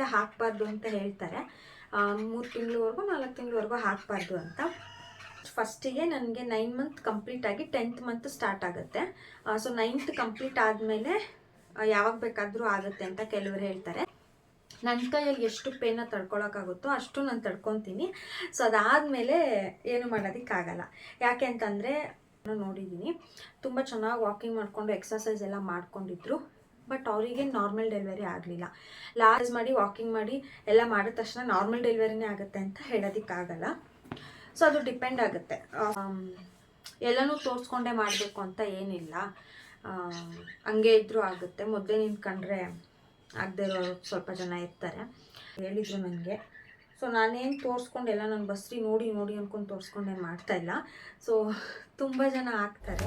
ಬಟ್ಟೆ ಹಾಕಬಾರ್ದು ಅಂತ ಹೇಳ್ತಾರೆ. ಮೂರು ತಿಂಗಳವರೆಗೂ, ನಾಲ್ಕು ತಿಂಗಳವರೆಗೂ ಹಾಕಬಾರ್ದು ಅಂತ. ಫಸ್ಟಿಗೆ ನನಗೆ ನೈನ್ ಮಂತ್ ಕಂಪ್ಲೀಟ್ ಆಗಿ ಟೆಂತ್ ಮಂತ್ ಸ್ಟಾರ್ಟ್ ಆಗುತ್ತೆ. ಸೊ ನೈನ್ತ್ ಕಂಪ್ಲೀಟ್ ಆದಮೇಲೆ ಯಾವಾಗ ಬೇಕಾದರೂ ಆಗುತ್ತೆ ಅಂತ ಕೆಲವರು ಹೇಳ್ತಾರೆ. ನನ್ನ ಕೈಯಲ್ಲಿ ಎಷ್ಟು ಪೇನ ತಡ್ಕೊಳಕ್ಕಾಗುತ್ತೋ ಅಷ್ಟು ನಾನು ತಡ್ಕೊತೀನಿ. ಸೊ ಅದಾದಮೇಲೆ ಏನು ಮಾಡೋದಕ್ಕಾಗಲ್ಲ. ಯಾಕೆ ಅಂತಂದರೆ, ನಾನು ನೋಡಿದ್ದೀನಿ, ತುಂಬ ಚೆನ್ನಾಗಿ ವಾಕಿಂಗ್ ಮಾಡಿಕೊಂಡು ಎಕ್ಸಸೈಸ್ ಎಲ್ಲ ಮಾಡ್ಕೊಂಡಿದ್ರು. ಬಟ್ ಅವರಿಗೆ ನಾರ್ಮಲ್ ಡೆಲಿವರಿ ಆಗಲಿಲ್ಲ. ಲಾಸ್ ಮಾಡಿ, ವಾಕಿಂಗ್ ಮಾಡಿ ಎಲ್ಲ ಮಾಡಿದ ತಕ್ಷಣ ನಾರ್ಮಲ್ ಡೆಲಿವರಿನೇ ಆಗುತ್ತೆ ಅಂತ ಹೇಳೋದಕ್ಕಾಗಲ್ಲ. ಸೊ, ಅದು ಡಿಪೆಂಡ್ ಆಗುತ್ತೆ. ಎಲ್ಲನೂ ತೋರಿಸ್ಕೊಂಡೇ ಮಾಡಬೇಕು ಅಂತ ಏನಿಲ್ಲ. ಹಂಗೆ ಇದ್ರೂ ಆಗುತ್ತೆ. ಮೊದಲೇ ನಿಂತ್ಕೊಂಡ್ರೆ ಆಗದೆ ಇರೋರು ಸ್ವಲ್ಪ ಜನ ಇರ್ತಾರೆ. ಹೇಳಿದರು ನನಗೆ ಸೊ, ನಾನೇನು ತೋರಿಸ್ಕೊಂಡೆಲ್ಲ ನಾನು ಬಸ್ರಿ ನೋಡಿ ನೋಡಿ ಅಂದ್ಕೊಂಡು ತೋರಿಸ್ಕೊಂಡೇನು ಮಾಡ್ತಾಯಿಲ್ಲ ಸೊ, ತುಂಬ ಜನ ಆಗ್ತಾರೆ.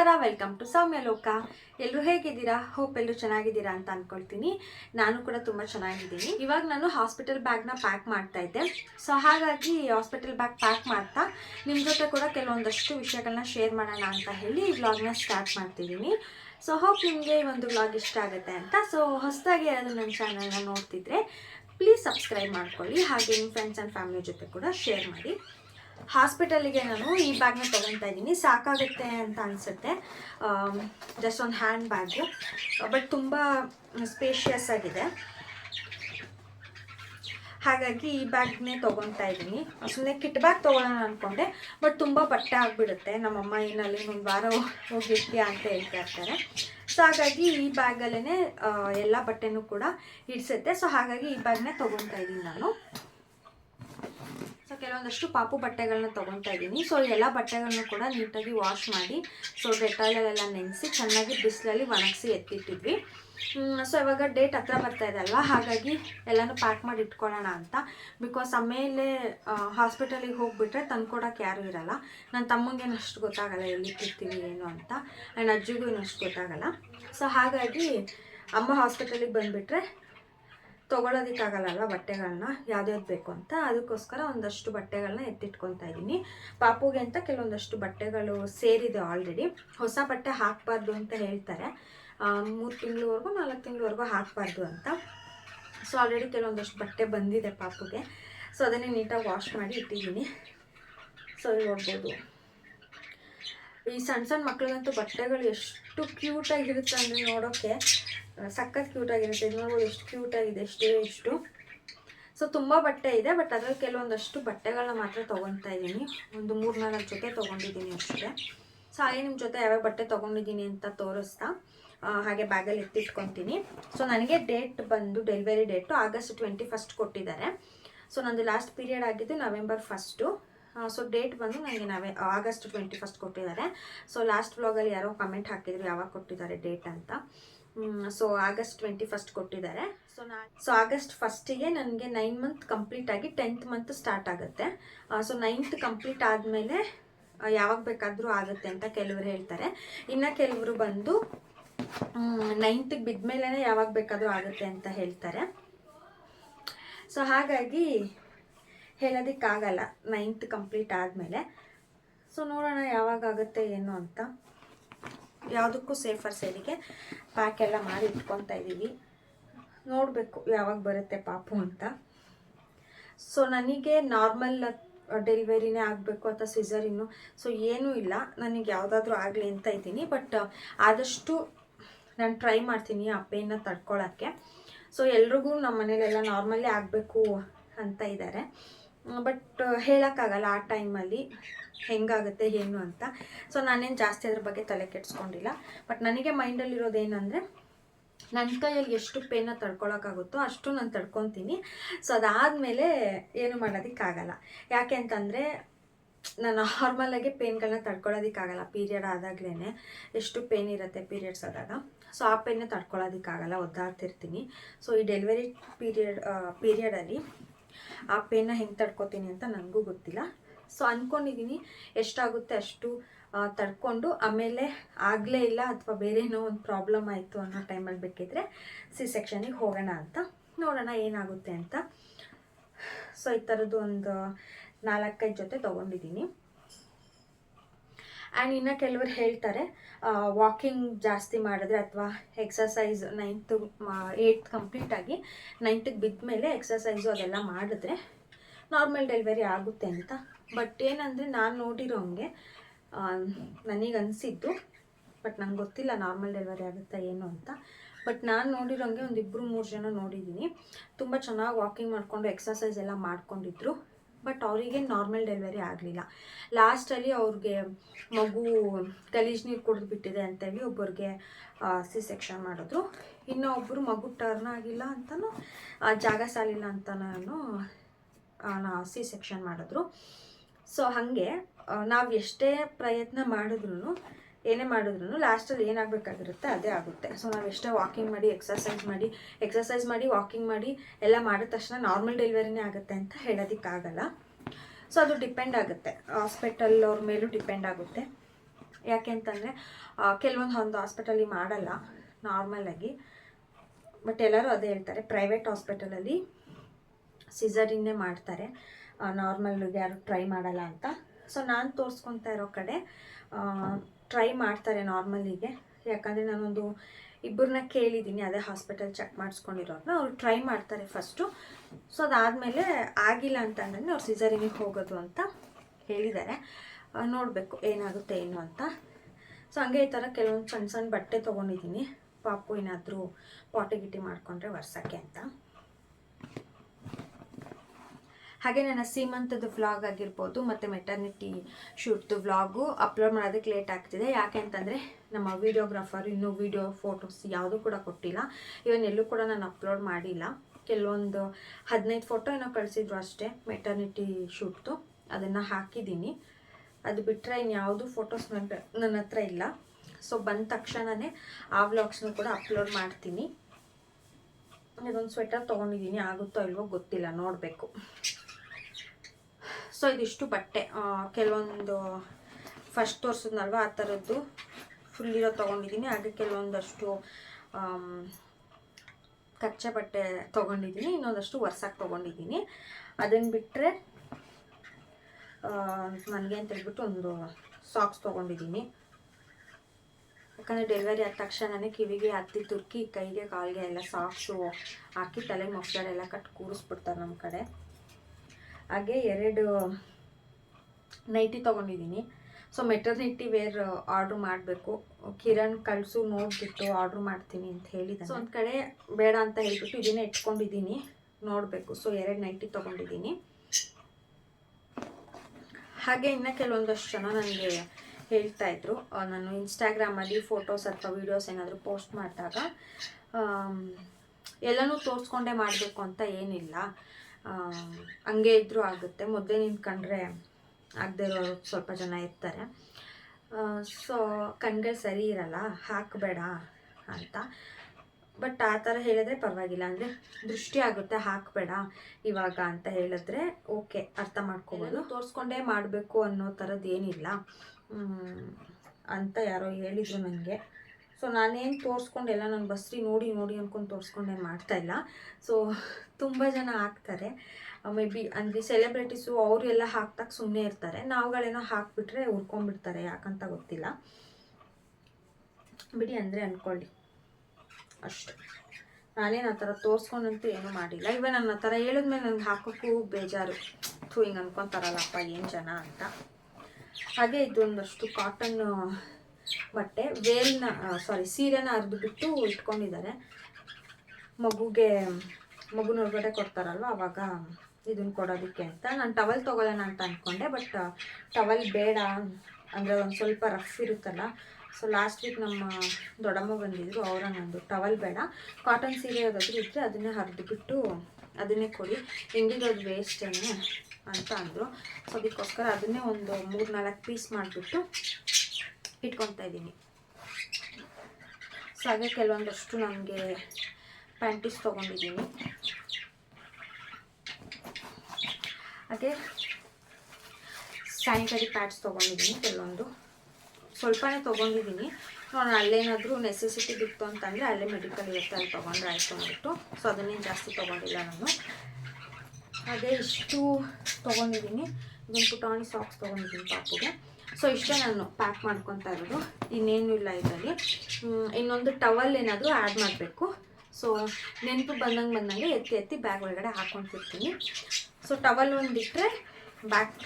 ನಮಸ್ಕಾರ ವೆಲ್ಕಮ್ ಟು ಸೌಮ್ಯ ಲೋಕ. ಎಲ್ಲರೂ ಹೇಗಿದ್ದೀರಾ? ಹೋಪ್ ಎಲ್ಲರೂ ಚೆನ್ನಾಗಿದ್ದೀರಾ ಅಂತ ಅನ್ಕೊಳ್ತೀನಿ. ನಾನು ಕೂಡ ತುಂಬ ಚೆನ್ನಾಗಿದ್ದೀನಿ. ಇವಾಗ ನಾನು ಹಾಸ್ಪಿಟಲ್ ಬ್ಯಾಗ್ನ ಪ್ಯಾಕ್ ಮಾಡ್ತಾ ಇದ್ದೆ. ಸೊ ಹಾಗಾಗಿ ಹಾಸ್ಪಿಟಲ್ ಬ್ಯಾಗ್ ಪ್ಯಾಕ್ ಮಾಡ್ತಾ ನಿಮ್ಮ ಜೊತೆ ಕೂಡ ಕೆಲವೊಂದಷ್ಟು ವಿಷಯಗಳನ್ನ ಶೇರ್ ಮಾಡೋಣ ಅಂತ ಹೇಳಿ ಈ ವ್ಲಾಗ್ನ ಸ್ಟಾರ್ಟ್ ಮಾಡ್ತಿದ್ದೀನಿ. ಸೊ ಹೋಪ್ ನಿಮಗೆ ಈ ಒಂದು ವ್ಲಾಗ್ ಇಷ್ಟ ಆಗುತ್ತೆ ಅಂತ. ಸೊ ಹೊಸದಾಗಿ ಯಾರಾದರೂ ನನ್ನ ಚಾನಲ್ನ ನೋಡ್ತಿದ್ರೆ ಪ್ಲೀಸ್ ಸಬ್ಸ್ಕ್ರೈಬ್ ಮಾಡ್ಕೊಳ್ಳಿ. ಹಾಗೆ ನಿಮ್ಮ ಫ್ರೆಂಡ್ಸ್ ಆ್ಯಂಡ್ ಫ್ಯಾಮಿಲಿ ಜೊತೆ ಕೂಡ ಶೇರ್ ಮಾಡಿ. ಹಾಸ್ಪಿಟಲಿಗೆ ನಾನು ಈ ಬ್ಯಾಗ್ನ ತಗೊಳ್ತಾ ಇದ್ದೀನಿ. ಸಾಕಾಗುತ್ತೆ ಅಂತ ಅನಿಸುತ್ತೆ. ಜಸ್ಟ್ ಒಂದು ಹ್ಯಾಂಡ್ ಬ್ಯಾಗು ಬಟ್ ತುಂಬ ಸ್ಪೇಷಿಯಸ್ ಆಗಿದೆ. ಹಾಗಾಗಿ ಈ ಬ್ಯಾಗ್ನೇ ತೊಗೊತಾ ಇದ್ದೀನಿ. ಸುಮ್ಮನೆ ಕಿಟ್ ಬ್ಯಾಗ್ ತೊಗೊಳ್ಳೋಣ ಅಂದ್ಕೊಂಡೆ ಬಟ್ ತುಂಬ ಬಟ್ಟೆ ಆಗಿಬಿಡುತ್ತೆ. ನಮ್ಮಮ್ಮ ಏನಲ್ಲಿ ಒಂದು ವಾರ ಹೋಗಿರ್ತೀಯಾ ಅಂತ ಹೇಳ್ತಾ ಇರ್ತಾರೆ. ಸೊ ಹಾಗಾಗಿ ಈ ಬ್ಯಾಗಲ್ಲೇ ಎಲ್ಲ ಬಟ್ಟೆನೂ ಕೂಡ ಇಡಿಸುತ್ತೆ. ಸೊ ಹಾಗಾಗಿ ಈ ಬ್ಯಾಗ್ನೇ ತೊಗೊತಾ ಇದ್ದೀನಿ ನಾನು. ಕೆಲವೊಂದಷ್ಟು ಪಾಪು ಬಟ್ಟೆಗಳನ್ನ ತೊಗೊತಾ ಇದ್ದೀನಿ. ಸೊ ಎಲ್ಲ ಬಟ್ಟೆಗಳನ್ನು ಕೂಡ ನೀಟಾಗಿ ವಾಶ್ ಮಾಡಿ ಸೊ ಡೆಟಾಲಲ್ಲೆಲ್ಲ ನೆನೆಸಿ ಚೆನ್ನಾಗಿ ಬಿಸಿಲಲ್ಲಿ ಒಣಗಿಸಿ ಎತ್ತಿಟ್ಟಿದ್ವಿ. ಸೊ ಇವಾಗ ಡೇಟ್ ಹತ್ರ ಬರ್ತಾ ಇದೆ ಅಲ್ವಾ? ಹಾಗಾಗಿ ಎಲ್ಲನೂ ಪ್ಯಾಕ್ ಮಾಡಿ ಇಟ್ಕೊಳ್ಳೋಣ ಅಂತ. ಬಿಕಾಸ್ ಆಮೇಲೆ ಹಾಸ್ಪಿಟಲಿಗೆ ಹೋಗ್ಬಿಟ್ರೆ ತಂದ್ಕೊಡೋಕೆ ಯಾರೂ ಇರಲ್ಲ. ನನ್ನ ತಮ್ಮಂಗೇನು ಅಷ್ಟು ಗೊತ್ತಾಗಲ್ಲ ಎಲ್ಲಿ ಇರ್ತೀವಿ ಏನು ಅಂತ. ಆ್ಯಂಡ್ ಅಜ್ಜಿಗೂ ಏನು ಅಷ್ಟು ಗೊತ್ತಾಗಲ್ಲ. ಸೊ ಹಾಗಾಗಿ ಅಮ್ಮ ಹಾಸ್ಪಿಟಲಿಗೆ ಬಂದುಬಿಟ್ರೆ ತೊಗೊಳೋದಕ್ಕಾಗಲ್ಲ ಬಟ್ಟೆಗಳನ್ನ ಯಾವ್ದ್ಯಾವ್ದು ಬೇಕು ಅಂತ? ಅದಕ್ಕೋಸ್ಕರ ಒಂದಷ್ಟು ಬಟ್ಟೆಗಳನ್ನ ಎತ್ತಿಟ್ಕೊತಾ ಇದ್ದೀನಿ. ಪಾಪುಗೆ ಅಂತ ಕೆಲವೊಂದಷ್ಟು ಬಟ್ಟೆಗಳು ಸೇರಿದೆ ಆಲ್ರೆಡಿ ಹೊಸ ಬಟ್ಟೆ ಹಾಕಬಾರ್ದು ಅಂತ ಹೇಳ್ತಾರೆ. ಮೂರು ತಿಂಗಳವರೆಗೂ, ನಾಲ್ಕು ತಿಂಗಳವರೆಗೂ ಹಾಕಬಾರ್ದು ಅಂತ. ಸೊ ಆಲ್ರೆಡಿ ಕೆಲವೊಂದಷ್ಟು ಬಟ್ಟೆ ಬಂದಿದೆ ಪಾಪುಗೆ. ಸೊ ಅದನ್ನೇ ನೀಟಾಗಿ ವಾಶ್ ಮಾಡಿ ಇಟ್ಟಿದ್ದೀನಿ. ಸೊ ನೋಡ್ಬೋದು. ಈ ಸಣ್ಣ ಸಣ್ಣ ಮಕ್ಕಳಿಗಂತೂ ಬಟ್ಟೆಗಳು ಎಷ್ಟು ಕ್ಯೂಟಾಗಿರುತ್ತೆ ಅಂದರೆ ನೋಡೋಕ್ಕೆ ಸಖತ್ ಕ್ಯೂಟಾಗಿರುತ್ತೆ ಇದು ನೋಡ್ಬೋದು ಎಷ್ಟು ಕ್ಯೂಟಾಗಿದೆ ಎಷ್ಟೇ ಎಷ್ಟು ಸೊ ತುಂಬ ಬಟ್ಟೆ ಇದೆ ಬಟ್ ಅದರಲ್ಲಿ ಕೆಲವೊಂದಷ್ಟು ಬಟ್ಟೆಗಳನ್ನ ಮಾತ್ರ ತೊಗೊತಾ ಇದ್ದೀನಿ. ಒಂದು ಮೂರು ನಾಲ್ಕು ಜೊತೆ ತೊಗೊಂಡಿದ್ದೀನಿ ಅಷ್ಟೇ. ಸೊ ಹಾಗೆ ನಿಮ್ಮ ಜೊತೆ ಯಾವ್ಯಾವ ಬಟ್ಟೆ ತೊಗೊಂಡಿದ್ದೀನಿ ಅಂತ ತೋರಿಸ್ತಾ ಹಾಗೆ ಬ್ಯಾಗಲ್ಲಿ ಎತ್ತಿಟ್ಕೊತೀನಿ. ಸೊ ನನಗೆ ಡೇಟ್ ಬಂದು delivery date August twenty first ಕೊಟ್ಟಿದ್ದಾರೆ. ಸೊ ನಂದು ಲಾಸ್ಟ್ ಪೀರಿಯಡ್ ಆಗಿದ್ದು ನವೆಂಬರ್ ಫಸ್ಟು ಸೊ ಡೇಟ್ ಬಂದು ನನಗೆ ನಾವೇ, ಆಗಸ್ಟ್ ಟ್ವೆಂಟಿ ಫಸ್ಟ್ ಕೊಟ್ಟಿದ್ದಾರೆ ಸೊ ಲಾಸ್ಟ್ ವ್ಲಾಗಲ್ಲಿ ಯಾರೋ ಕಮೆಂಟ್ ಹಾಕಿದ್ರು ಯಾವಾಗ ಕೊಟ್ಟಿದ್ದಾರೆ ಡೇಟ್ ಅಂತ. ಸೊ ಆಗಸ್ಟ್ ಟ್ವೆಂಟಿ ಫಸ್ಟ್ ಕೊಟ್ಟಿದ್ದಾರೆ. ಸೊ ನಾ ಸೊ ಆಗಸ್ಟ್ ಫಸ್ಟಿಗೆ ನನಗೆ ನೈನ್ ಮಂತ್ ಕಂಪ್ಲೀಟ್ ಆಗಿ ಟೆಂತ್ ಮಂತ್ ಸ್ಟಾರ್ಟ್ ಆಗುತ್ತೆ. ಸೊ ನೈನ್ತ್ ಕಂಪ್ಲೀಟ್ ಆದಮೇಲೆ ಯಾವಾಗ ಬೇಕಾದರೂ ಆಗುತ್ತೆ ಅಂತ ಕೆಲವರು ಹೇಳ್ತಾರೆ. ಇನ್ನು ಕೆಲವರು ಬಂದು ನೈನ್ತಿಗೆ ಬಿದ್ಮೇಲೆ ಯಾವಾಗ ಬೇಕಾದರೂ ಆಗುತ್ತೆ ಅಂತ ಹೇಳ್ತಾರೆ. ಸೊ ಹಾಗಾಗಿ ಹೇಳೋದಕ್ಕಾಗಲ್ಲ ನೈನ್ತ್ ಕಂಪ್ಲೀಟ್ ಆದಮೇಲೆ. ಸೊ ನೋಡೋಣ ಯಾವಾಗ ಆಗುತ್ತೆ ಏನು ಅಂತ. ಯಾವುದಕ್ಕೂ ಸೇಫರ್ ಸೈಡಿಗೆ ಪ್ಯಾಕ್ ಎಲ್ಲ ಮಾಡಿ ಇಟ್ಕೊತಾ ಇದ್ದೀವಿ. ನೋಡಬೇಕು ಯಾವಾಗ ಬರುತ್ತೆ ಪಾಪು ಅಂತ. ಸೊ ನನಗೆ ನಾರ್ಮಲ್ ಡೆಲಿವರಿನೇ ಆಗಬೇಕು ಅಥವಾ ಸಿಸರಿನ್ನು ಸೊ ಏನೂ ಇಲ್ಲ. ನನಗೆ ಯಾವುದಾದ್ರೂ ಆಗಲಿ ಅಂತ ಇದ್ದೀನಿ. ಬಟ್ ಆದಷ್ಟು ನಾನು ಟ್ರೈ ಮಾಡ್ತೀನಿ ಆ ಪೇನ್ನ ತಡ್ಕೊಳ್ಳೋಕ್ಕೆ ಸೊ ಎಲ್ರಿಗೂ ನಮ್ಮ ಮನೇಲೆಲ್ಲ ನಾರ್ಮಲ್ಲೇ ಆಗಬೇಕು ಅಂತ ಇದ್ದಾರೆ ಬಟ್ ಹೇಳೋಕ್ಕಾಗಲ್ಲ ಆ ಟೈಮಲ್ಲಿ ಹೆಂಗಾಗುತ್ತೆ, ಏನು ಅಂತ. ಸೊ ನಾನೇನು ಜಾಸ್ತಿ ಅದ್ರ ಬಗ್ಗೆ ತಲೆ ಕೆಡಿಸ್ಕೊಂಡಿಲ್ಲ. ಬಟ್ ನನಗೆ ಮೈಂಡಲ್ಲಿರೋದು ಏನಂದರೆ ನನ್ನ ಕೈಯಲ್ಲಿ ಎಷ್ಟು ಪೇನ ತಡ್ಕೊಳಕ್ಕಾಗುತ್ತೋ ಅಷ್ಟು ನಾನು ತಡ್ಕೊತೀನಿ. ಸೊ ಅದಾದಮೇಲೆ ಏನು ಮಾಡೋದಕ್ಕಾಗಲ್ಲ. ಯಾಕೆ ಅಂತಂದರೆ, ನಾನು ನಾರ್ಮಲಾಗಿ ಪೇನ್ಗಳನ್ನ ತಡ್ಕೊಳ್ಳೋದಕ್ಕಾಗಲ್ಲ ಪೀರಿಯಡ್ ಆದಾಗ್ಲೇ ಎಷ್ಟು ಪೇನ್ ಇರುತ್ತೆ ಪೀರಿಯಡ್ಸ್ ಆದಾಗ. ಸೊ ಆ ಪೇನ್ನ ತಡ್ಕೊಳ್ಳೋದಕ್ಕಾಗಲ್ಲ ಒದ್ದಾಡ್ತಿರ್ತೀನಿ. ಸೊ ಈ ಡೆಲಿವರಿ ಪೀರಿಯಡ್ ಪೀರಿಯಡಲ್ಲಿ ಆ ಪೇನ್ನ ಹೆಂಗೆ ತಡ್ಕೊತೀನಿ ಅಂತ ನನಗೂ ಗೊತ್ತಿಲ್ಲ. ಸೊ ಅಂದ್ಕೊಂಡಿದ್ದೀನಿ ಎಷ್ಟಾಗುತ್ತೆ ಅಷ್ಟು ತಡ್ಕೊಂಡು, ಆಮೇಲೆ ಆಗಲೇ ಇಲ್ಲ ಅಥವಾ ಬೇರೆ ಏನೋ ಒಂದು ಪ್ರಾಬ್ಲಮ್ ಆಯಿತು ಅನ್ನೋ ಟೈಮಲ್ಲಿ ಬೇಕಿದ್ರೆ ಸಿ ಸೆಕ್ಷನಿಗೆ ಹೋಗೋಣ ಅಂತ. ನೋಡೋಣ ಏನಾಗುತ್ತೆ ಅಂತ. ಸೊ ಈ ಥರದ್ದು ಒಂದು ನಾಲ್ಕೈದು ಜೊತೆ ತೊಗೊಂಡಿದ್ದೀನಿ ಆ್ಯಂಡ್ ಇನ್ನು ಕೆಲವರು ಹೇಳ್ತಾರೆ ವಾಕಿಂಗ್ ಜಾಸ್ತಿ ಮಾಡಿದ್ರೆ ಅಥವಾ ಎಕ್ಸಸೈಸ್ ನೈನ್ತು ಏಯ್ತ್ ಕಂಪ್ಲೀಟಾಗಿ ನೈನ್ತಿಗೆ ಬಿದ್ದ ಮೇಲೆ ಎಕ್ಸಸೈಸು ಅದೆಲ್ಲ ಮಾಡಿದ್ರೆ ನಾರ್ಮಲ್ ಡೆಲಿವರಿ ಆಗುತ್ತೆ ಅಂತ. ಬಟ್ ಏನಂದರೆ ನಾನು ನೋಡಿರೋ ಹಂಗೆ ನನಗೆ ಅನಿಸಿದ್ದು ಬಟ್ ನಂಗೆ ಗೊತ್ತಿಲ್ಲ ನಾರ್ಮಲ್ ಡೆಲಿವರಿ ಆಗುತ್ತಾ ಏನು ಅಂತ. ಬಟ್ ನಾನು ನೋಡಿರೋಂಗೆ ಒಂದು ಇಬ್ಬರು ಮೂರು ಜನ ನೋಡಿದ್ದೀನಿ ತುಂಬ ಚೆನ್ನಾಗಿ ವಾಕಿಂಗ್ ಮಾಡಿಕೊಂಡು ಎಕ್ಸಸೈಸ್ ಎಲ್ಲ ಮಾಡ್ಕೊಂಡಿದ್ರು. ಬಟ್ ಅವರಿಗೆ ನಾರ್ಮಲ್ ಡೆಲಿವರಿ ಆಗಲಿಲ್ಲ. ಲಾಸ್ಟಲ್ಲಿ ಅವ್ರಿಗೆ ಮಗು ಗಲೀಜು ನೀರು ಕುಡಿದು ಬಿಟ್ಟಿದೆ ಅಂತೇಳಿ ಒಬ್ಬರಿಗೆ ಸಿ ಸೆಕ್ಷನ್ ಮಾಡಿದ್ರು. ಇನ್ನೂ ಒಬ್ಬರು ಮಗು ಟರ್ನ್ ಆಗಿಲ್ಲ ಅಂತಲೂ ಜಾಗ ಸಾಲಿಲ್ಲ ನಾನು ನಾ ಸಿ ಸೆಕ್ಷನ್ ಮಾಡಿದ್ರು. ಸೊ ಹಾಗೆ ನಾವು ಎಷ್ಟೇ ಪ್ರಯತ್ನ ಮಾಡಿದ್ರು ಏನೇ ಮಾಡಿದ್ರು ಲಾಸ್ಟಲ್ಲಿ ಏನಾಗಬೇಕಾಗಿರುತ್ತೆ ಅದೇ ಆಗುತ್ತೆ. ಸೊ ನಾವು ಎಷ್ಟೇ ವಾಕಿಂಗ್ ಮಾಡಿ ಎಕ್ಸಸೈಸ್ ಮಾಡಿ ಎಕ್ಸಸೈಸ್ ಮಾಡಿ ವಾಕಿಂಗ್ ಮಾಡಿ ಎಲ್ಲ ಮಾಡಿದ ತಕ್ಷಣ ನಾರ್ಮಲ್ ಡೆಲಿವರಿನೇ ಆಗುತ್ತೆ ಅಂತ ಹೇಳೋದಕ್ಕಾಗಲ್ಲ. ಸೊ ಅದು ಡಿಪೆಂಡ್ ಆಗುತ್ತೆ. ಹಾಸ್ಪಿಟಲ್ ಅವ್ರ ಮೇಲೂ ಡಿಪೆಂಡ್ ಆಗುತ್ತೆ. ಯಾಕೆ ಅಂತಂದರೆ ಕೆಲವೊಂದು ಒಂದು ಹಾಸ್ಪಿಟಲಿ ಮಾಡಲ್ಲ ನಾರ್ಮಲಾಗಿ ಬಟ್ ಎಲ್ಲರೂ ಅದೇ ಹೇಳ್ತಾರೆ ಪ್ರೈವೇಟ್ ಹಾಸ್ಪಿಟಲಲ್ಲಿ ಸಿಸರಿನ್ನೇ ಮಾಡ್ತಾರೆ. ನಾರ್ಮಲ್ಗೆ ಯಾರು ಟ್ರೈ ಮಾಡಲ್ಲ ಅಂತ. ಸೊ ನಾನು ತೋರಿಸ್ಕೊತಾ ಇರೋ ಕಡೆ ಟ್ರೈ ಮಾಡ್ತಾರೆ ನಾರ್ಮಲಿಗೆ ಯಾಕಂದರೆ ನಾನೊಂದು ಇಬ್ಬರನ್ನ ಕೇಳಿದ್ದೀನಿ ಅದೇ ಹಾಸ್ಪಿಟಲ್ ಚೆಕ್ ಮಾಡಿಸ್ಕೊಂಡಿರೋರನ್ನ ಅವ್ರು ಟ್ರೈ ಮಾಡ್ತಾರೆ ಫಸ್ಟು ಸೊ ಅದಾದಮೇಲೆ ಆಗಿಲ್ಲ ಅಂತಂದ್ರೆ ಅವ್ರು ಸಿಸರಿನಿಗೆ ಹೋಗೋದು ಅಂತ ಹೇಳಿದ್ದಾರೆ. ನೋಡಬೇಕು ಏನಾಗುತ್ತೆ ಏನು ಅಂತ. ಸೊ ಹಂಗೆ ಈ ಥರ ಕೆಲವೊಂದು ಸಣ್ಣ ಸಣ್ಣ ಬಟ್ಟೆ ತೊಗೊಂಡಿದ್ದೀನಿ. ಪಾಪು ಏನಾದರೂ ಪಾಟಿ ಗಿಟಿ ಮಾಡಿಕೊಂಡ್ರೆ ವರ್ಷಕ್ಕೆ ಅಂತ. ಹಾಗೆ ನನ್ನ ಸೀಮಂತದ ವ್ಲಾಗ್ ಆಗಿರ್ಬೋದು, ಮತ್ತು ಮೆಟರ್ನಿಟಿ ಶೂಟ್ದು ವ್ಲಾಗು ಅಪ್ಲೋಡ್ ಮಾಡೋದಕ್ಕೆ ಲೇಟ್ ಆಗ್ತಿದೆ. ಯಾಕೆ ಅಂತಂದರೆ ನಮ್ಮ ವೀಡಿಯೋಗ್ರಾಫರ್ ಇನ್ನೂ ವೀಡಿಯೋ ಫೋಟೋಸ್ ಯಾವುದೂ ಕೂಡ ಕೊಟ್ಟಿಲ್ಲ. ಇವನ್ ಎಲ್ಲೂ ಕೂಡ ನಾನು ಅಪ್ಲೋಡ್ ಮಾಡಿಲ್ಲ. ಕೆಲವೊಂದು ಹದಿನೈದು ಫೋಟೋ ಏನೋ ಕಳಿಸಿದ್ರು ಅಷ್ಟೇ ಮೆಟರ್ನಿಟಿ ಶೂಟ್ದು ಅದನ್ನು ಹಾಕಿದ್ದೀನಿ. ಅದು ಬಿಟ್ಟರೆ ಇನ್ಯಾವುದೂ ಫೋಟೋಸ್ ನನ್ನ ನನ್ನ ಹತ್ರ ಇಲ್ಲ. ಸೊ ಬಂದ ತಕ್ಷಣವೇ ಆ ವ್ಲಾಗ್ಸ್ನೂ ಕೂಡ ಅಪ್ಲೋಡ್ ಮಾಡ್ತೀನಿ. ಇದೊಂದು ಸ್ವೆಟರ್ ತೊಗೊಂಡಿದ್ದೀನಿ. ಆಗುತ್ತೋ ಇಲ್ವೋ ಗೊತ್ತಿಲ್ಲ, ನೋಡಬೇಕು. ಸೊ ಇದಿಷ್ಟು ಬಟ್ಟೆ ಕೆಲವೊಂದು ಫಸ್ಟ್ ತೋರಿಸಿದ್ನಲ್ವ? ಆ ಥರದ್ದು ಫುಲ್ ಇರೋ ತೊಗೊಂಡಿದ್ದೀನಿ ಹಾಗೆ ಕೆಲವೊಂದಷ್ಟು ಕಚ್ಚೆ ಬಟ್ಟೆ ತೊಗೊಂಡಿದ್ದೀನಿ ಇನ್ನೊಂದಷ್ಟು ವರ್ಷಕ್ಕೆ ತೊಗೊಂಡಿದ್ದೀನಿ ಅದನ್ನು ಬಿಟ್ಟರೆ ನನಗೆ ಅಂತ ಹೇಳ್ಬಿಟ್ಟು ಒಂದು ಸಾಕ್ಸ್ ತೊಗೊಂಡಿದ್ದೀನಿ ಯಾಕಂದರೆ ಡೆಲಿವರಿ ಆದ ತಕ್ಷಣನೇ ಕಿವಿಗೆ ಹತ್ತಿ ತುರ್ಕಿ, ಕೈಗೆ ಕಾಲಿಗೆ ಎಲ್ಲ ಸಾಕ್ಸು ಹಾಕಿ ತಲೆಗೆ ಮೊಸಳೆಲ್ಲ ಕಟ್ಟಿ ಕೂರಿಸ್ಬಿಡ್ತಾರೆ ನಮ್ಮ ಕಡೆ. ಹಾಗೆ ಎರಡು ನೈಟಿ ತೊಗೊಂಡಿದ್ದೀನಿ. ಸೊ ಮೆಟರ್ನಿಟಿ ವೇರ್ ಆರ್ಡ್ರ್ ಮಾಡಬೇಕು. ಕಿರಣ್ ಕಳಿಸು ನೋಡಿಬಿಟ್ಟು ಆರ್ಡ್ರ್ ಮಾಡ್ತೀನಿ ಅಂತ ಹೇಳಿದ್ದೆ ಸೊ ಒಂದು ಕಡೆ ಬೇಡ ಅಂತ ಹೇಳ್ಬಿಟ್ಟು ಇದನ್ನೇ ಇಟ್ಕೊಂಡಿದ್ದೀನಿ. ನೋಡಬೇಕು. ಸೊ ಎರಡು ನೈಟಿ ತೊಗೊಂಡಿದ್ದೀನಿ. ಹಾಗೆ ಇನ್ನು ಕೆಲವೊಂದಷ್ಟು ಜನ ನನಗೆ ಹೇಳ್ತಾ ಇದ್ರು. ಆ, ನಾನು ಇನ್ಸ್ಟಾಗ್ರಾಮಲ್ಲಿ ಫೋಟೋಸ್ ಅಥವಾ ವೀಡಿಯೋಸ್ ಏನಾದರೂ ಪೋಸ್ಟ್ ಮಾಡಿದಾಗ ಎಲ್ಲನೂ ತೋರಿಸ್ಕೊಂಡೇ ಮಾಡಬೇಕು ಅಂತ ಏನಿಲ್ಲ. ಹಂಗೆ ಇದ್ದರೂ ಆಗುತ್ತೆ. ಮೊದಲೇ ನಿಂತ್ಕೊಂಡ್ರೆ ಆಗದೆ ಇರೋರು ಸ್ವಲ್ಪ ಜನ ಇರ್ತಾರೆ. ಸೊ ಕಣ್ಗಳು ಸರಿ ಇರಲ್ಲ, ಹಾಕಬೇಡ ಅಂತ. ಬಟ್ ಆ ಥರ ಹೇಳಿದ್ರೆ ಪರವಾಗಿಲ್ಲ. ಅಂದರೆ ದೃಷ್ಟಿ ಆಗುತ್ತೆ, ಹಾಕಬೇಡ ಇವಾಗ ಅಂತ ಹೇಳಿದ್ರೆ ಓಕೆ ಅರ್ಥ ಮಾಡ್ಕೋಬೋದು. ತೋರಿಸ್ಕೊಂಡೇ ಮಾಡಬೇಕು ಅನ್ನೋ ಥರದ್ದು ಏನಿಲ್ಲ. ಅಂತ ಯಾರೋ ಹೇಳಿದರು ನನಗೆ ಸೊ ನಾನೇನು ತೋರಿಸ್ಕೊಂಡೆಲ್ಲ ನಾನು ಬಸ್ರಿ ನೋಡಿ ನೋಡಿ ಅಂದ್ಕೊಂಡು ತೋರಿಸ್ಕೊಂಡೆ ಮಾಡ್ತಾ ಇಲ್ಲ. ಸೊ ತುಂಬ ಜನ ಹಾಕ್ತಾರೆ. ಮೇ ಬಿ ಅಂದರೆ ಸೆಲೆಬ್ರಿಟೀಸು ಅವರು ಎಲ್ಲ ಹಾಕ್ದಾಗ ಸುಮ್ಮನೆ ಇರ್ತಾರೆ. ನಾವುಗಳೇನೋ ಹಾಕ್ಬಿಟ್ರೆ ಉರ್ಕೊಂಡ್ಬಿಡ್ತಾರೆ, ಯಾಕಂತ ಗೊತ್ತಿಲ್ಲ. ಬಿಡಿ ಅಂದರೆ ಅಂದ್ಕೊಳ್ಳಿ ಅಷ್ಟು. ನಾನೇನು ಆ ಥರ ತೋರಿಸ್ಕೊಂಡಂತೂ ಏನೂ ಮಾಡಿಲ್ಲ. ಇವಾಗ ನನ್ನ ಆ ಥರ ಹೇಳಿದ್ಮೇಲೆ ನನಗೆ ಹಾಕೋಕ್ಕೂ ಬೇಜಾರು. ಥೂ, ಹಿಂಗೆ ಅನ್ಕೊತಾರಲ್ಲಪ್ಪ, ಏನು ಜನ ಅಂತ. ಹಾಗೆ ಇದೊಂದಷ್ಟು ಕಾಟನ್ ಬಟ್ಟೆ, ವೇಲ್ನ ಸಾರಿ ಸೀರೆನ ಅರ್ದುಬಿಟ್ಟು ಇಟ್ಕೊಂಡಿದ್ದಾರೆ. ಮಗುಗೆ ಮಗುನ ಹೊರಗಡೆ ಕೊಡ್ತಾರಲ್ವ, ಅವಾಗ ಇದನ್ನು ಕೊಡೋದಕ್ಕೆ ಅಂತ. ನಾನು ಟವಲ್ ತೊಗೊಳ್ಳೋಣ ಅಂತ ಅಂದ್ಕೊಂಡೆ ಬಟ್ ಟವಲ್ ಬೇಡ ಅಂದರೆ ಒಂದು ಸ್ವಲ್ಪ ರಫ್ ಇರುತ್ತಲ್ಲ. ಸೊ ಲಾಸ್ಟ್ ವೀಕ್ ನಮ್ಮ ದೊಡ್ಡಮ್ಮ ಬಂದಿದ್ರು, ಅವರ ನಂದು ಟವಲ್ ಬೇಡ. ಕಾಟನ್ ಸೀರೆ ಯಾವುದಾದ್ರೂ ಇದ್ದರೆ ಅದನ್ನೇ ಹರಿದುಬಿಟ್ಟು ಅದನ್ನೇ ಕೊಡಿ. ಹೆಂಗಿರೋದು ವೇಸ್ಟೇನೆ ಅಂತ ಅಂದರು. ಸೊ ಅದಕ್ಕೋಸ್ಕರ ಅದನ್ನೇ ಒಂದು ಮೂರು ನಾಲ್ಕು ಪೀಸ್ ಮಾಡಿಬಿಟ್ಟು ಇಟ್ಕೊತಾ ಇದ್ದೀನಿ. ಸೊ ಹಾಗೆ ಕೆಲವೊಂದಷ್ಟು ನನಗೆ ಪ್ಯಾಂಟೀಸ್ ತೊಗೊಂಡಿದ್ದೀನಿ. ಹಾಗೆ ಸ್ಯಾನಿಟರಿ ಪ್ಯಾಡ್ಸ್ ತೊಗೊಂಡಿದ್ದೀನಿ ಕೆಲವೊಂದು. ಸ್ವಲ್ಪನೇ ತೊಗೊಂಡಿದ್ದೀನಿ. ನೋಡೋಣ, ಅಲ್ಲೇನಾದರೂ ನೆಸೆಸಿಟಿ ಬಿತ್ತು ಅಂತಂದರೆ ಅಲ್ಲೇ ಮೆಡಿಕಲ್ ಇರುತ್ತೆ ಅಲ್ಲಿ ತೊಗೊಂಡ್ರೆ ಆಯಿತು ಅಂದ್ಬಿಟ್ಟು. ಸೊ ಅದನ್ನೇನು ಜಾಸ್ತಿ ತೊಗೊಂಡಿಲ್ಲ ನಾನು. ಹಾಗೆ ಇಷ್ಟು ತೊಗೊಂಡಿದ್ದೀನಿ. ಇದೊಂದು ಪುಟಾಣಿ ಸಾಕ್ಸ್ ತೊಗೊಂಡಿದ್ದೀನಿ ಪಾಪುಗೆ. ಸೊ ಇಷ್ಟೇ ನಾನು ಪ್ಯಾಕ್ ಮಾಡ್ಕೊತಾ ಇರೋದು. ಇನ್ನೇನು ಇಲ್ಲ ಇದರಲ್ಲಿ. ಇನ್ನೊಂದು ಟವಲ್ ಏನಾದರೂ ಆ್ಯಡ್ ಮಾಡಬೇಕು. ಸೊ ನೆನಪು ಬಂದಂಗೆ ಬಂದಂಗೆ ಎತ್ತಿ ಎತ್ತಿ ಬ್ಯಾಗ್ ಒಳಗಡೆ ಹಾಕ್ಕೊಂಡಿರ್ತೀನಿ ಸೊ ಟವಲ್ ಒಂದು ಇಟ್ಟರೆ ಬ್ಯಾಗ್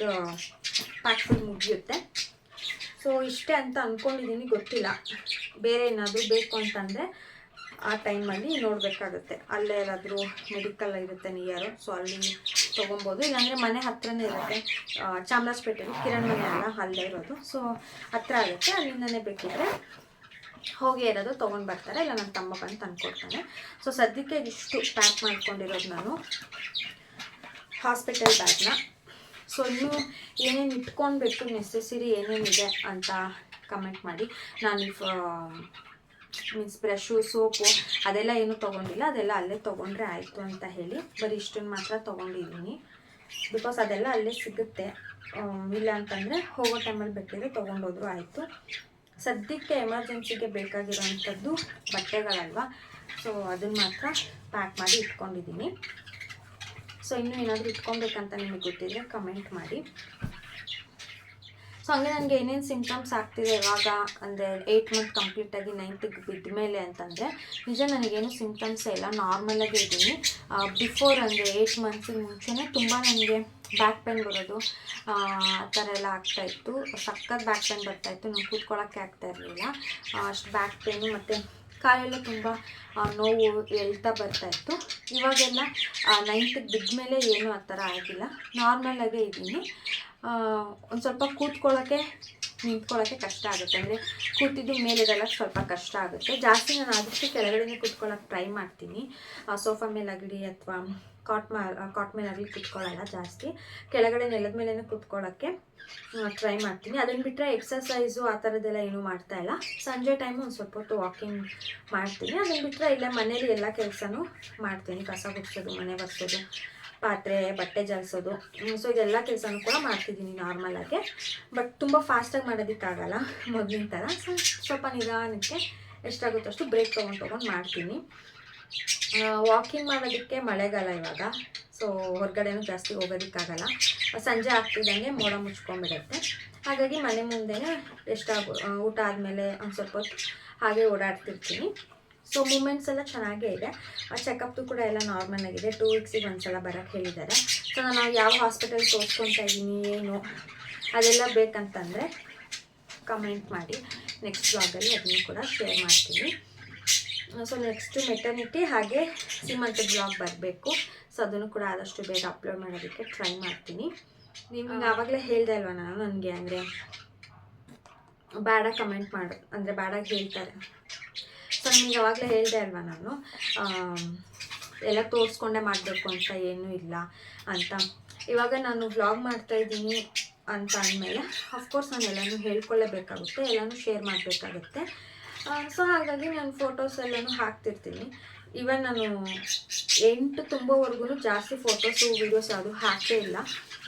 ಪ್ಯಾಕ್ ಮುಗಿಯುತ್ತೆ. ಸೊ ಇಷ್ಟೇ ಅಂತ ಅಂದ್ಕೊಂಡಿದ್ದೀನಿ ಗೊತ್ತಿಲ್ಲ. ಬೇರೆ ಏನಾದರೂ ಬೇಕು ಅಂತಂದರೆ ಆ ಟೈಮಲ್ಲಿ ನೋಡಬೇಕಾಗುತ್ತೆ. ಅಲ್ಲೇ ಏನಾದರೂ ಮೆಡಿಕಲ್ ಇರುತ್ತೆ ನಿಯರು ಸೊ ಅಲ್ಲಿ ತೊಗೊಬೋದು. ಇಲ್ಲಾಂದರೆ ಮನೆ ಹತ್ರನೇ ಇರುತ್ತೆ. ಚಾಮರಾಜಪೇಟೆಯಲ್ಲಿ ಕಿರಣ್ ಮನೆ ಅಲ್ಲ, ಅಲ್ಲೇ ಇರೋದು. ಸೊ ಹತ್ರ ಆಗುತ್ತೆ. ಅಲ್ಲಿಂದನೇ ಬೇಕಿದ್ರೆ ಹೋಗಿ ಇರೋದು ತೊಗೊಂಡು ಬರ್ತಾರೆ. ಇಲ್ಲ ನನ್ನ ತಮ್ಮ ಬಂದು ತಂದುಕೊಡ್ತಾನೆ ಸೊ ಸದ್ಯಕ್ಕೆ ಇಷ್ಟು ಪ್ಯಾಕ್ ಮಾಡ್ಕೊಂಡಿರೋದು ನಾನು. ಹಾಸ್ಪಿಟಲ್ ಬ್ಯಾಗ್ನ. ಸೊ ಇನ್ನೂ ಏನೇನು ಇಟ್ಕೊಳ್ಬೇಕು ನೆಸೆಸರಿ ಏನೇನಿದೆ ಅಂತ ಕಮೆಂಟ್ ಮಾಡಿ. ನಾನು ಮೀನ್ಸ್ ಬ್ರಷು ಸೋಪು ಅದೆಲ್ಲ ಏನೂ ತೊಗೊಂಡಿಲ್ಲ. ಅದೆಲ್ಲ ಅಲ್ಲೇ ತೊಗೊಂಡ್ರೆ ಆಯಿತು ಅಂತ ಹೇಳಿ ಬರೀ ಇಷ್ಟನ್ನು ಮಾತ್ರ ತೊಗೊಂಡಿದ್ದೀನಿ. ಬಿಕಾಸ್ ಅದೆಲ್ಲ ಅಲ್ಲೇ ಸಿಗುತ್ತೆ. ಇಲ್ಲ ಅಂತಂದರೆ ಹೋಗೋ ಟೈಮಲ್ಲಿ ಬೇಕಿದ್ರೆ ತೊಗೊಂಡೋದ್ರು ಆಯಿತು. ಸದ್ಯಕ್ಕೆ ಎಮರ್ಜೆನ್ಸಿಗೆ ಬೇಕಾಗಿರೋವಂಥದ್ದು ಬಟ್ಟೆಗಳಲ್ವಾ? ಸೊ ಅದನ್ನು ಮಾತ್ರ ಪ್ಯಾಕ್ ಮಾಡಿ ಇಟ್ಕೊಂಡಿದ್ದೀನಿ. ಸೊ ಇನ್ನೂ ಏನಾದರೂ ಇಟ್ಕೊಬೇಕಂತ ನಿಮಗೆ ಗೊತ್ತಿದ್ರೆ ಕಮೆಂಟ್ ಮಾಡಿ. ಸೊ ಹಂಗೆ ನನಗೆ ಏನೇನು ಸಿಮ್ಟಮ್ಸ್ ಆಗ್ತಿದೆ ಇವಾಗ, ಅಂದರೆ ಏಯ್ಟ್ ಮಂತ್ ಕಂಪ್ಲೀಟಾಗಿ ನೈನ್ತಿಗೆ ಬಿದ್ದ ಮೇಲೆ ಅಂತಂದರೆ, ನಿಜ ನನಗೇನು ಸಿಮ್ಟಮ್ಸೇ ಇಲ್ಲ ನಾರ್ಮಲಾಗೇ ಇದ್ದೀನಿ. ಬಿಫೋರ್ ಅಂದರೆ ಏಯ್ಟ್ ಮಂತ್ಸಿಗೆ ಮುಂಚೆನೇ ತುಂಬ ನನಗೆ ಬ್ಯಾಕ್ ಪೇನ್ ಬರೋದು, ಆ ಥರ ಎಲ್ಲ ಆಗ್ತಾಯಿತ್ತು ಸಖತ್ ಬ್ಯಾಕ್ ಪೇನ್ ಬರ್ತಾಯಿತ್ತು ನಾನು ಕೂತ್ಕೊಳ್ಳೋಕ್ಕೆ ಆಗ್ತಾ ಇರಲಿಲ್ಲ. ಅಷ್ಟು ಬ್ಯಾಕ್ ಪೇನು ಮತ್ತು ಕಾಲೆಲ್ಲ ತುಂಬ ನೋವು ಎಳ್ತಾ ಬರ್ತಾಯಿತ್ತು ಇವಾಗೆಲ್ಲ ನೈನ್ತಿಗೆ ಬಿದ್ದ ಮೇಲೆ ಏನೂ ಆ ಥರ ಆಗಿಲ್ಲ. ನಾರ್ಮಲಾಗೇ ಇದ್ದೀನಿ. ಒಂದು ಸ್ವಲ್ಪ ಕೂತ್ಕೊಳ್ಳೋಕ್ಕೆ ನಿಂತ್ಕೊಳ್ಳೋಕ್ಕೆ ಕಷ್ಟ ಆಗುತ್ತೆ. ಅಂದರೆ ಕೂತಿದ್ದು ಮೇಲಿರಲ್ಲ, ಸ್ವಲ್ಪ ಕಷ್ಟ ಆಗುತ್ತೆ. ಜಾಸ್ತಿ ನಾನು ಆದಷ್ಟು ಕೆಳಗಡೆನೇ ಕೂತ್ಕೊಳ್ಳೋಕೆ ಟ್ರೈ ಮಾಡ್ತೀನಿ. ಸೋಫಾ ಮೇಲಾಗಲಿ ಅಥವಾ ಕಾಟ್ ಮಾ ಕಾಟ್ ಮೇಲಾಗಲಿ ಕೂತ್ಕೊಳ್ಳಲ್ಲ ಜಾಸ್ತಿ. ಕೆಳಗಡೆ ನೆಲದ ಮೇಲೇ ಕೂತ್ಕೊಳ್ಳೋಕ್ಕೆ ಟ್ರೈ ಮಾಡ್ತೀನಿ. ಅದನ್ನು ಬಿಟ್ಟರೆ ಎಕ್ಸಸೈಸು ಆ ಥರದ್ದೆಲ್ಲ ಏನೂ ಮಾಡ್ತಾ ಇಲ್ಲ. ಸಂಜೆ ಟೈಮು ಒಂದು ಸ್ವಲ್ಪ ಹೊತ್ತು ವಾಕಿಂಗ್ ಮಾಡ್ತೀನಿ. ಅದನ್ನು ಬಿಟ್ಟರೆ ಇಲ್ಲೇ ಮನೇಲಿ ಎಲ್ಲ ಕೆಲಸನೂ ಮಾಡ್ತೀನಿ. ಕಸ ಗುಡಿಸೋದು, ಮನೆ ಬರ್ಸೋದು ಪಾತ್ರೆ, ಬಟ್ಟೆ ಜಾಲಿಸೋದು. ಸೊ ಇದೆಲ್ಲ ಕೆಲಸನೂ ಕೂಡ ಮಾಡ್ತಿದ್ದೀನಿ ನಾರ್ಮಲಾಗೆ ಬಟ್ ತುಂಬ ಫಾಸ್ಟಾಗಿ ಮಾಡೋದಕ್ಕಾಗಲ್ಲ ಮೊದಲಿನ ಥರ ಸೊ ಸ್ವಲ್ಪ ನಿಧಾನಕ್ಕೆ ಎಷ್ಟಾಗುತ್ತೋ ಅಷ್ಟು ಬ್ರೇಕ್ ತೊಗೊಂಡು ತೊಗೊಂಡು ಮಾಡ್ತೀನಿ. ವಾಕಿಂಗ್ ಮಾಡೋದಕ್ಕೆ ಮಳೆಗಾಲ ಇವಾಗ. ಸೊ ಹೊರಗಡೆನೂ ಜಾಸ್ತಿ ಹೋಗೋದಕ್ಕಾಗಲ್ಲ. ಸಂಜೆ ಆಗ್ತಿದ್ದಂಗೆ ಮೋಡ ಮುಚ್ಕೊಂಡ್ಬಿಡುತ್ತೆ. ಹಾಗಾಗಿ ಮನೆ ಮುಂದೆನೇ ಎಷ್ಟಾಗು ಊಟ ಆದಮೇಲೆ ಒಂದು ಸ್ವಲ್ಪ ಹೊತ್ತು ಹಾಗೆ ಓಡಾಡ್ತಿರ್ತೀನಿ. ಸೊ ಮೂಮೆಂಟ್ಸ್ ಎಲ್ಲ ಚೆನ್ನಾಗೇ ಇದೆ. ಆ ಚೆಕಪ್ದು ಕೂಡ ಎಲ್ಲ ನಾರ್ಮಲ್ ಆಗಿದೆ. ಟೂ ವೀಕ್ಸಿಗೆ ಒಂದ್ಸಲ ಬರಕ್ಕೆ ಹೇಳಿದ್ದಾರೆ. ಸೊ ನಾನು ಯಾವ ಹಾಸ್ಪಿಟಲ್ ತೋರಿಸ್ಕೊತಾ ಇದ್ದೀನಿ ಏನು ಅದೆಲ್ಲ ಬೇಕಂತಂದರೆ ಕಮೆಂಟ್ ಮಾಡಿ. ನೆಕ್ಸ್ಟ್ ಬ್ಲಾಗಲ್ಲಿ ಅದನ್ನು ಕೂಡ ಶೇರ್ ಮಾಡ್ತೀನಿ. ಸೊ ನೆಕ್ಸ್ಟು ಮೆಟರ್ನಿಟಿ ಹಾಗೆ ಸೀಮಂತ ಬ್ಲಾಗ್ ಬರಬೇಕು. ಸೊ ಅದನ್ನು ಕೂಡ ಆದಷ್ಟು ಬೇಗ ಅಪ್ಲೋಡ್ ಮಾಡೋದಕ್ಕೆ ಟ್ರೈ ಮಾಡ್ತೀನಿ. ನಿಮ್ಗೆ ಆವಾಗಲೇ ಹೇಳ್ದೆ ಅಲ್ವ ನಾನು ನನಗೆ ಅಂದರೆ ಬೇಡ ಕಮೆಂಟ್ ಮಾಡು ಅಂದರೆ ಬೇಡಾಗಿ ಹೇಳ್ತಾರೆ. ಸೊ ನಿಮ್ಗೆ ಯಾವಾಗಲೇ ಹೇಳಿದೆ ಅಲ್ವಾ ನಾನು? ಎಲ್ಲ ತೋರಿಸ್ಕೊಂಡೇ ಮಾಡಬೇಕು ಅಂತ ಏನೂ ಇಲ್ಲ ಅಂತ. ಇವಾಗ ನಾನು ವ್ಲಾಗ್ ಮಾಡ್ತಾ ಇದ್ದೀನಿ ಅಂತ ಅಂದಮೇಲೆ ಅಫ್ಕೋರ್ಸ್ ನಾನು ಎಲ್ಲನೂ ಹೇಳ್ಕೊಳ್ಳೇಬೇಕಾಗುತ್ತೆ, ಎಲ್ಲನೂ ಶೇರ್ ಮಾಡಬೇಕಾಗುತ್ತೆ. ಸೊ ಹಾಗಾಗಿ ನಾನು ಫೋಟೋಸ್ ಎಲ್ಲನೂ ಹಾಕ್ತಿರ್ತೀನಿ. ಇವನ್ ನಾನು ಎಂಟು ತುಂಬೋವರೆಗೂ ಜಾಸ್ತಿ ಫೋಟೋಸು ವೀಡಿಯೋಸ್ ಯಾವುದು ಹಾಕೇ ಇಲ್ಲ.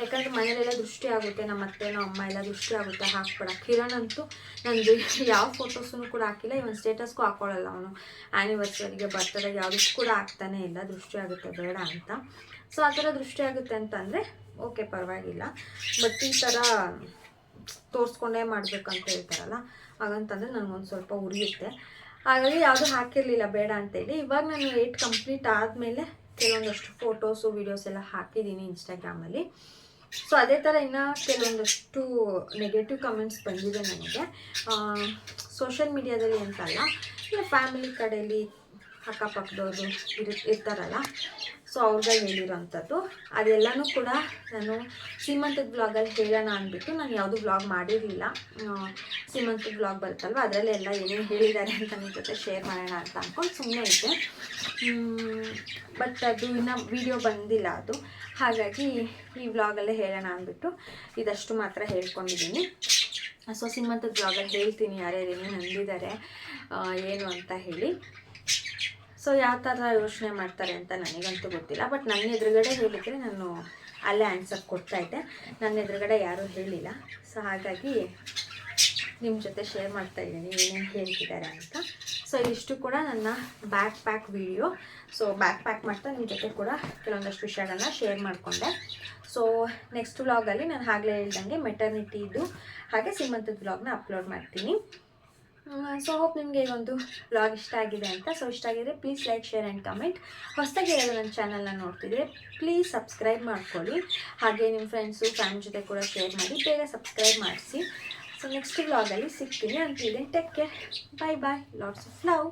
ಯಾಕಂದರೆ ಮನೇಲೆಲ್ಲ ದೃಷ್ಟಿ ಆಗುತ್ತೆ, ನಮ್ಮ ಅತ್ತೆ ನಮ್ಮ ಅಮ್ಮ ಎಲ್ಲ ದೃಷ್ಟಿ ಆಗುತ್ತೆ ಹಾಕ್ಬೇಡ ಕಿರಣ್ ಅಂತೂ ನಂದು ಯಾವ ಫೋಟೋಸನ್ನು ಕೂಡ ಹಾಕಿಲ್ಲ ಇವನ್ ಸ್ಟೇಟಸ್ಗೂ ಹಾಕೊಳ್ಳಲ್ಲ ಅವನು. ಆ್ಯನಿವರ್ಸರಿಗೆ ಬರ್ತಡೆಗೆ ಯಾವುದಕ್ಕೂ ಕೂಡ ಹಾಕ್ತಾನೆ ಇಲ್ಲ, ದೃಷ್ಟಿ ಆಗುತ್ತೆ, ಬೇಡ ಅಂತ. ಸೊ ಆ ಥರ ದೃಷ್ಟಿ ಆಗುತ್ತೆ ಅಂತಂದರೆ ಓಕೆ ಪರವಾಗಿಲ್ಲ. ಬಟ್ ಈ ಥರ ತೋರಿಸ್ಕೊಂಡೇ ಮಾಡಬೇಕು ಅಂತ ಹೇಳ್ತಾರಲ್ಲ, ಹಾಗಂತಂದರೆ ನನಗೊಂದು ಸ್ವಲ್ಪ ಉರಿಯುತ್ತೆ. ಹಾಗಾಗಿ ಯಾವುದು ಹಾಕಿರಲಿಲ್ಲ, ಬೇಡ ಅಂತೇಳಿ. ಇವಾಗ ನಾನು ಏಟ್ ಕಂಪ್ಲೀಟ್ ಆದಮೇಲೆ ಕೆಲವೊಂದಷ್ಟು ಫೋಟೋಸು ವೀಡಿಯೋಸ್ ಎಲ್ಲ ಹಾಕಿದ್ದೀನಿ ಇನ್ಸ್ಟಾಗ್ರಾಮಲ್ಲಿ ಸೊ ಅದೇ ಥರ ಇನ್ನು ಕೆಲವೊಂದಷ್ಟು ನೆಗೆಟಿವ್ ಕಮೆಂಟ್ಸ್ ಬಂದಿದೆ ನನಗೆ. ಸೋಷಿಯಲ್ ಮೀಡಿಯಾದಲ್ಲಿ ಅಂತಲ್ಲ, ಇಲ್ಲ ಫ್ಯಾಮಿಲಿ ಕಡೆಯಲ್ಲಿ ಅಕ್ಕಪಕ್ಕದವ್ರು ಇರು, ಇರ್ತಾರಲ್ಲ ಸೊ ಅವ್ರಿಗೆ ಹೇಳಿರೋಂಥದ್ದು ಅದೆಲ್ಲನೂ ಕೂಡ ನಾನು ಸೀಮಂತದ ಬ್ಲಾಗಲ್ಲಿ ಹೇಳೋಣ ಅಂದ್ಬಿಟ್ಟು ನಾನು ಯಾವುದೂ ಬ್ಲಾಗ್ ಮಾಡಿರಲಿಲ್ಲ. ಸೀಮಂತದ ಬ್ಲಾಗ್ ಬರುತ್ತಲ್ವ, ಅದರಲ್ಲಿ ಎಲ್ಲ ಏನೇನು ಹೇಳಿದ್ದಾರೆ ಅಂತ ನಿಮ್ಮ ಜೊತೆ ಶೇರ್ ಮಾಡೋಣ ಅಂತ ಅಂದ್ಕೊಂಡು ಸುಮ್ಮನೆ ಇದ್ದೆ. ಬಟ್ ಅದು ಇನ್ನು ವಿಡಿಯೋ ಬಂದಿಲ್ಲ ಅದು. ಹಾಗಾಗಿ ಈ ವ್ಲಾಗಲ್ಲೇ ಹೇಳೋಣ ಅಂದ್ಬಿಟ್ಟು ಇದಷ್ಟು ಮಾತ್ರ ಹೇಳ್ಕೊಂಡಿದ್ದೀನಿ. ಸೊ ಸೀಮಂತದ ಬ್ಲಾಗಲ್ಲಿ ಹೇಳ್ತೀನಿ ಯಾರ್ಯಾರು ಏನೇನು ಅಂದಿದ್ದಾರೆ ಏನು ಅಂತ ಹೇಳಿ. ಸೊ ಯಾವ ಥರ ಯೋಚನೆ ಮಾಡ್ತಾರೆ ಅಂತ ನನಗಂತೂ ಗೊತ್ತಿಲ್ಲ. ಬಟ್ ನನ್ನ ಎದುರುಗಡೆ ಹೇಳಿದರೆ ನಾನು ಅಲ್ಲೇ ಆನ್ಸರ್ ಕೊಡ್ತಾ ಇದ್ದೆ. ನನ್ನ ಎದುರುಗಡೆ ಯಾರೂ ಹೇಳಿಲ್ಲ. ಸೊ ಹಾಗಾಗಿ ನಿಮ್ಮ ಜೊತೆ ಶೇರ್ ಮಾಡ್ತಾ ಇದ್ದೀನಿ. ಏನೇನು ಹೇಳ್ತಿದ್ದಾರೆ ಅಂತ. ಸೊ ಸೊ ಇಷ್ಟು ಕೂಡ ನನ್ನ back pack video so back pack ಮಾಡ್ತಾ ನಿಮ್ಮ ಜೊತೆ ಕೂಡ ಕೆಲವೊಂದಷ್ಟು ವಿಷಯಗಳನ್ನ ಶೇರ್ ಮಾಡಿಕೊಂಡೆ. ಸೊ ನೆಕ್ಸ್ಟ್ ವ್ಲಾಗಲ್ಲಿ ನಾನು ಆಗಲೇ ಹೇಳ್ದಂಗೆ ಮೆಟರ್ನಿಟಿದು ಹಾಗೆ ಸೀಮಂತದ ವ್ಲಾಗ್ನ ಅಪ್ಲೋಡ್ ಮಾಡ್ತೀನಿ. ಸೊ ಹೋಪ್ ನಿಮಗೆ ಈ ಒಂದು ವ್ಲಾಗ್ ಇಷ್ಟ ಆಗಿದೆ ಅಂತ. ಸೊ ಇಷ್ಟ ಆಗಿದೆ please like share and comment ಹೊಸದಾಗಿ ಯಾರು ನನ್ನ ಚಾನಲ್ನ ನೋಡ್ತಿದ್ರೆ ಪ್ಲೀಸ್ ಸಬ್ಸ್ಕ್ರೈಬ್ ಮಾಡ್ಕೊಳ್ಳಿ. ಹಾಗೆ ನಿಮ್ಮ ಫ್ರೆಂಡ್ಸು ಫ್ಯಾಮಿಲಿ ಜೊತೆ ಕೂಡ ಶೇರ್ ಮಾಡಿ. ಬೇಗ ಸಬ್ಸ್ಕ್ರೈಬ್ ಮಾಡಿಸಿ. ಸೊ ನೆಕ್ಸ್ಟ್ ವ್ಲಾಗಲ್ಲಿ ಸಿಗ್ತೀನಿ. ಅಂತ take care bye bye lots of love